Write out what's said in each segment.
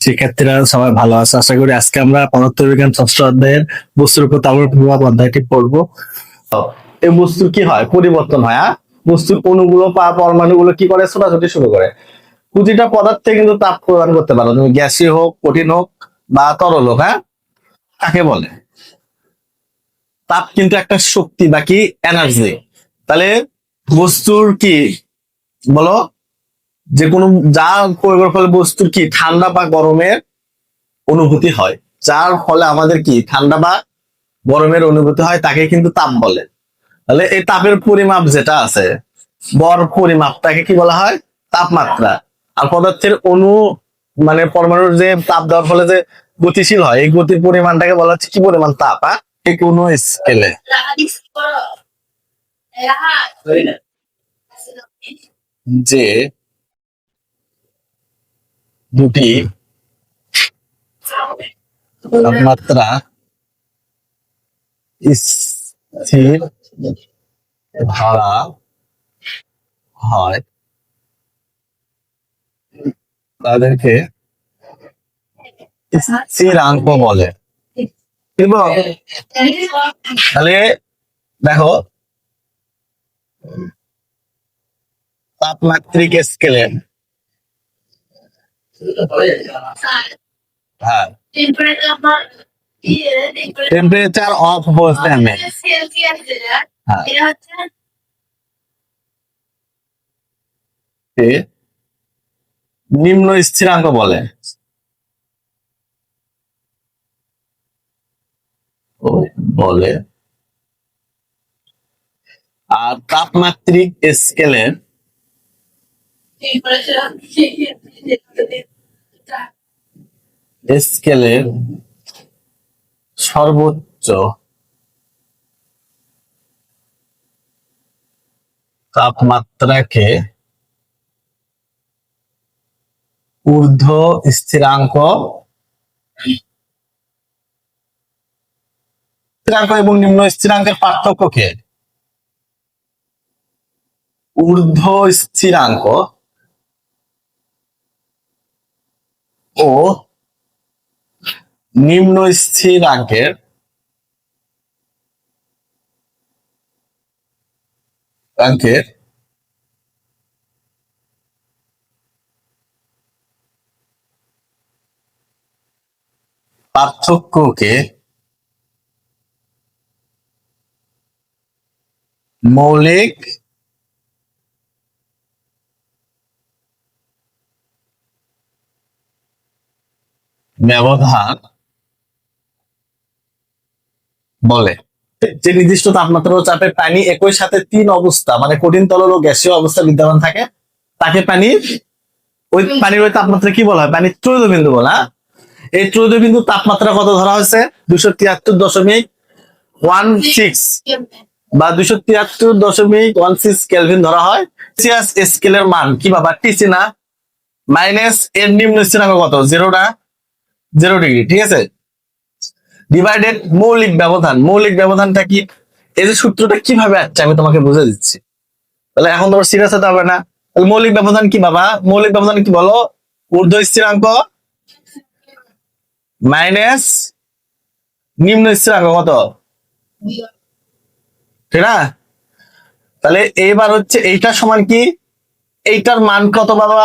শিক্ষার্থীরা সবাই ভালো আছে। আশা করি আজকে আমরা পদার্থ বিজ্ঞান ষষ্ঠ অধ্যায়ের বস্তুর উপর তাপের প্রভাব অধ্যায়টি পড়ব। এই বস্তুর কি হয়? পরিবর্তন হয় হ্যাঁ? বস্তুর অণুগুলো বা পরমাণুগুলো কি করে? ছোটাছুটি শুরু করে। প্রতিটা পদার্থে কিন্তু তাপ প্রদান করতে পারো। তুমি গ্যাসীয় হোক, কঠিন হোক বা তরল হোক হ্যাঁ? কাকে বলে? তাপ কিন্তু একটা শক্তি, বাকি এনার্জি তাহলে বস্তুর কি? বলো? যে কোনো যা প্রয়োগের ফলে বস্তুর কি ঠান্ডা বা গরমের অনুভূতি হয় যার ফলে আমাদের কি ঠান্ডা বা গরমের অনুভূতি হয় তাকে কিন্তু তাপ বলে। তাহলে এই তাপের পরিমাপ যেটা আছে বর পরিমাপটাকে কি বলা হয়? তাপমাত্রা। আর পদার্থের অণু মানে পরমাণুর যে তাপ দেওয়ার ফলে যে গতিশীল হয় এই গতির পরিমাণটাকে বলা হচ্ছে কি পরিমাণ তাপ হ্যাঁ? এই কোনো স্কেলে। যে দুটি তাপমাত্রা স্থির ধরা হয়। তাদেরকে স্থিরাঙ্ক বলে। এবং তাহলে দেখো তাপমাত্রিক স্কেলে হ্যাঁ। টেম্পারেচার অফ বলতে আমি। হ্যাঁ। নিম্ন স্থিরাঙ্ক বলে। বলে। আর তাপমাত্রিক স্কেলের স্কেলের সর্বোচ্চ তাপমাত্রাকে ঊর্ধ্ব স্থিরাঙ্ক স্থিরাঙ্ক এবং নিম্ন স্থিরাঙ্কের পার্থক্য কে ঊর্ধ্ব স্থিরাঙ্ক ও নিম্ন স্থিরাঙ্কের অঙ্কের পার্থক্যকে মৌলিক ব্যবধান বলে। যে নির্দিষ্ট তাপমাত্রা ও চাপে পানি একই সাথে তিন অবস্থা মানে কঠিন তরল ও গ্যাসীয় অবস্থা বিদ্যমান থাকে। তাকে পানি ওই পানির ওই তাপমাত্রা কি বলা হয়? পানির ত্রৈধ বিন্দু বলা? এই ত্রৈধ বিন্দু তাপমাত্রা কত ধরা হয়েছে? দুশো তিয়াত্তর দশমিক ওয়ান সিক্স বা দুশো তিয়াত্তর দশমিক ওয়ান সিক্স কেলভিন ধরা হয়। সিয়াস স্কেলের মান কি বাবা? টিসি না। মাইনাস এর নিম্ন স্থিরাঙ্ক কত? জিরোটা জিরো ডিগ্রি, ঠিক আছে? ডিভাইডেড মৌলিক ব্যবধান, মৌলিক ব্যবধানটা কি? এই যে সূত্রটা কীভাবে আসছে আমি তোমাকে বুঝে দিচ্ছি। তাহলে এখন তোমার সিরিয়াস হতে হবে না। তাহলে মৌলিক ব্যবধান কি বাবা? মৌলিক ব্যবধান কি বলো? ঊর্ধ্ব স্থিরাঙ্ক? মাইনাস নিম্ন স্থিরাঙ্ক কত? ঠিক না? তাহলে এইবার হচ্ছে এইটার সমান কি? এইটার মান কত বাবা?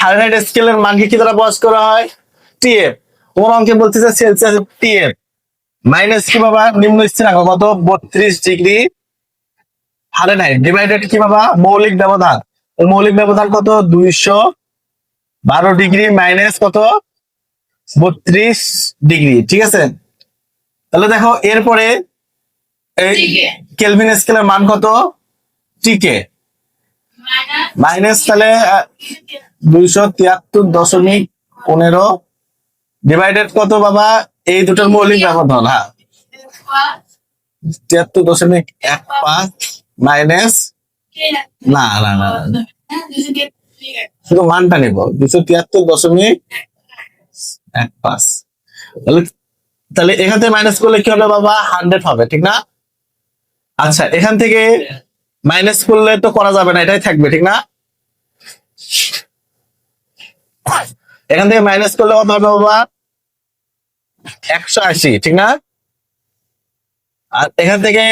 ফারেনহাইট স্কেলের মানকে কি দ্বারা প্রকাশ করা হয়? টিএফ তোমার অঙ্কে বলতেছে সেলসিয়াস টিএফ মাইনাস কি বাবা? নিম্ন স্থিরাঙ্ক কত? বত্রিশ ডিগ্রি ফারেনহাইট ডিভাইডেড কি বাবা? মৌলিক ব্যবধান। মৌলিক ব্যবধান কত? দুইশো বারো ডিগ্রি মাইনাস কত? বত্রিশ ডিগ্রি। ঠিক আছে? তাহলে দেখো এরপরে এই কেলভিন স্কেলের মান কত? টিকে মাইনাস তাহলে দুইশো তিয়াত্তর দশমিক পনেরো ডিভাইডেড কত বাবা? এই দুটোর মৌলিক ব্যবধান হ্যাঁ তিয়াত্তর দশমিক এক পাঁচ মাইনাস না না না শুধু মানটা নিব। দুশো তিয়াত্তর দশমিক এক পাঁচ। তাহলে তাহলে এখান থেকে মাইনাস করলে কি হবে বাবা? হান্ড্রেড হবে, ঠিক না? আচ্ছা এখান থেকে মাইনাস করলে তো করা যাবে না, এটাই থাকবে, ঠিক না? এখান থেকে মাইনাস করলে কত হবে বাবা? একশো আশি ঠিক না? আর এখান থেকে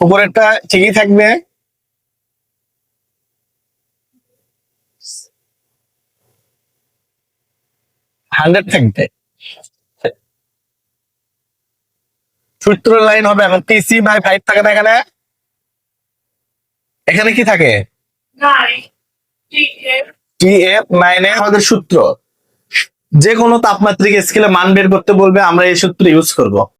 উপরেরটা ঠিকই থাকবে। হান্ড্রেড থাকবে। সূত্র লাইন হবে এখন টিসি বাই ফাইভ থাকে না এখানে? এখানে কি থাকে? টি এফ মাইনে আমাদের সূত্র। যে কোনো তাপমাত্রিক স্কেলে মান বের করতে বলবে আমরা এই সূত্র ইউজ করব।